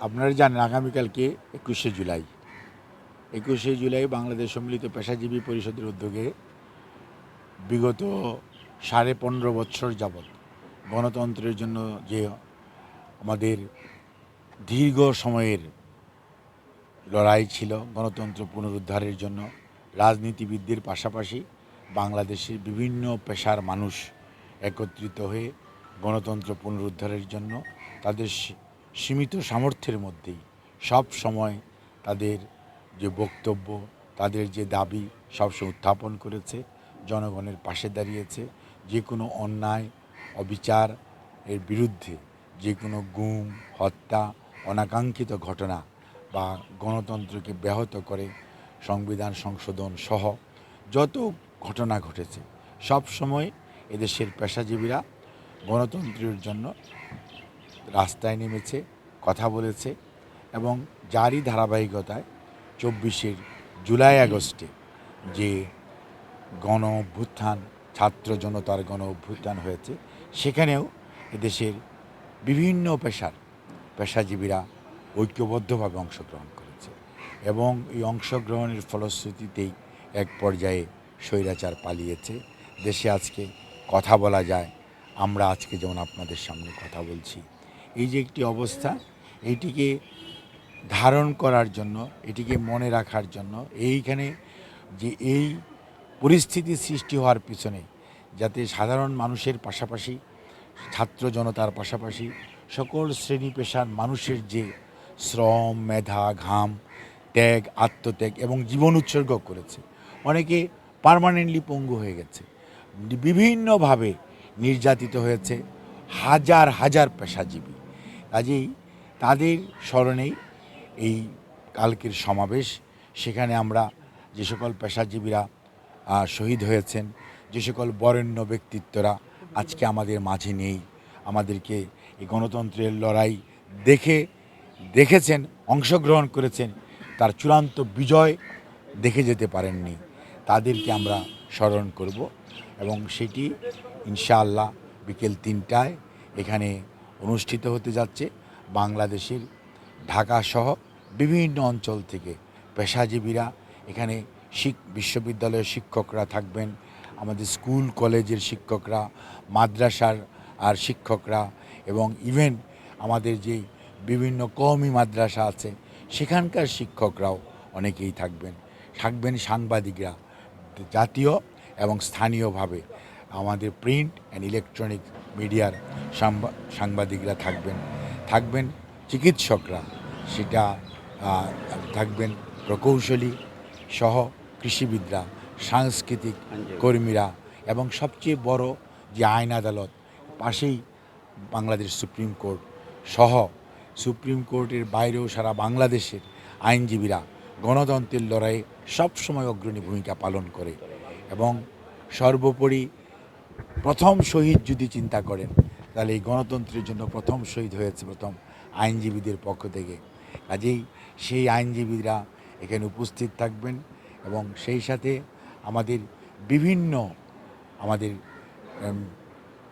আপনারা জানেন আগামীকালকে একুশে জুলাই। একুশে জুলাই বাংলাদেশ সম্মিলিত পেশাজীবী পরিষদের উদ্যোগে বিগত সাড়ে পনেরো বছর যাবৎ গণতন্ত্রের জন্য যে আমাদের দীর্ঘ সময়ের লড়াই ছিল গণতন্ত্র পুনরুদ্ধারের জন্য, রাজনীতিবিদদের পাশাপাশি বাংলাদেশের বিভিন্ন পেশার মানুষ একত্রিত হয়ে গণতন্ত্র পুনরুদ্ধারের জন্য তাদের সীমিত সামর্থ্যের মধ্যেই সব সময় তাদের যে বক্তব্য, তাদের যে দাবি সবসময় উত্থাপন করেছে, জনগণের পাশে দাঁড়িয়েছে। যে কোনো অন্যায়, অবিচার এর বিরুদ্ধে যে কোনো গুম, হত্যা, অনাকাঙ্ক্ষিত ঘটনা বা গণতন্ত্রকে ব্যাহত করে সংবিধান সংশোধন সহ যত ঘটনা ঘটেছে, সব সময় এদেশের পেশাজীবীরা গণতন্ত্রের জন্য রাস্তায় নেমেছে, কথা বলেছে এবং যারই ধারাবাহিকতায় চব্বিশের জুলাই আগস্টে যে গণ অভ্যুত্থান ছাত্র জনতার গণ অভ্যুত্থান হয়েছে, সেখানেও এদেশের বিভিন্ন পেশার পেশাজীবীরা ঐক্যবদ্ধভাবে অংশগ্রহণ করেছে এবং এই অংশগ্রহণের ফলশ্রুতিতেই এক পর্যায়ে স্বৈরাচার পালিয়েছে। দেশে আজকে কথা বলা যায়। আমরা আজকে যেমন আপনাদের সামনে কথা বলছি এই যে একটি অবস্থা, এইটিকে ধারণ করার জন্য, এটিকে মনে রাখার জন্য, এইখানে যে এই পরিস্থিতি সৃষ্টি হওয়ার পিছনে যাতে সাধারণ মানুষের পাশাপাশি, ছাত্র জনতার পাশাপাশি, সকল শ্রেণি পেশার মানুষের যে শ্রম, মেধা, ঘাম, ত্যাগ, আত্মত্যাগ এবং জীবন উৎসর্গ করেছে, অনেকে পার্মানেন্টলি পঙ্গু হয়ে গেছে বিভিন্নভাবে নির্যাতিত হয়েছে, হাজার হাজার পেশাজীবী। কাজেই তাদের স্মরণেই এই কালকের সমাবেশ। সেখানে আমরা যে সকল পেশাজীবীরা শহীদ হয়েছেন, যে সকল বরেণ্য ব্যক্তিত্বরা আজকে আমাদের মাঝে নেই। আমাদেরকে এই গণতন্ত্রের লড়াই দেখে, দেখেছেন, অংশগ্রহণ করেছেন, তার চূড়ান্ত বিজয় দেখে যেতে পারেননি। তাদেরকে আমরা স্মরণ করব এবং সেটি ইনশাআল্লাহ বিকেল তিনটায় এখানে অনুষ্ঠিত হতে যাচ্ছে বাংলাদেশের ঢাকা সহ বিভিন্ন অঞ্চল থেকে। পেশাজীবীরা, এখানে শিক, বিশ্ববিদ্যালয়ের শিক্ষকরা থাকবেন, আমাদের স্কুল, কলেজের শিক্ষকরা, মাদ্রাসার আর শিক্ষকরা এবং ইভেন আমাদের যে বিভিন্ন কওমি মাদ্রাসা আছে, সেখানকার শিক্ষকরাও অনেকেই থাকবেন। থাকবেন সাংবাদিকরা, জাতীয় এবং স্থানীয়ভাবে। আমাদের প্রিন্ট অ্যান্ড ইলেকট্রনিক মিডিয়ার সাংবাদিকরা থাকবেন। থাকবেন চিকিৎসকরা। সেটা থাকবেন প্রকৌশলী সহ কৃষিবিদরা সাংস্কৃতিক কর্মীরা এবং সবচেয়ে বড় যে আইন আদালত পাশেই বাংলাদেশ সুপ্রিম কোর্ট সহ সুপ্রিম কোর্টের বাইরেও সারা বাংলাদেশের আইনজীবীরা গণতন্ত্রের লড়াইয়ে সবসময় অগ্রণী ভূমিকা পালন করে এবং সর্বোপরি প্রথম শহীদ যদি চিন্তা করেন, তাহলে এই গণতন্ত্রের জন্য প্রথম শহীদ হয়েছে প্রথম আইনজীবীদের পক্ষ থেকে। কাজেই সেই আইনজীবীরা এখানে উপস্থিত থাকবেন এবং সেই সাথে আমাদের বিভিন্ন আমাদের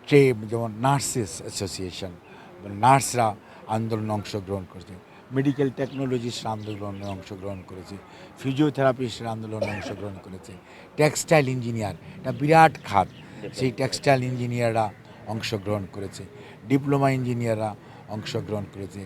ট্রে, যেমন নার্সেস অ্যাসোসিয়েশন, নার্সরা আন্দোলনে অংশগ্রহণ করেছে, মেডিকেল টেকনোলজিস্টরা আন্দোলনে অংশগ্রহণ করেছে, ফিজিওথেরাপিস্টরা আন্দোলনে অংশগ্রহণ করেছে, টেক্সটাইল ইঞ্জিনিয়ার, এটা বিরাট খাত। সেই টেক্সটাইল ইঞ্জিনিয়াররা অংশগ্রহণ করেছে ডিপ্লোমা ইঞ্জিনিয়াররা অংশগ্রহণ করেছে।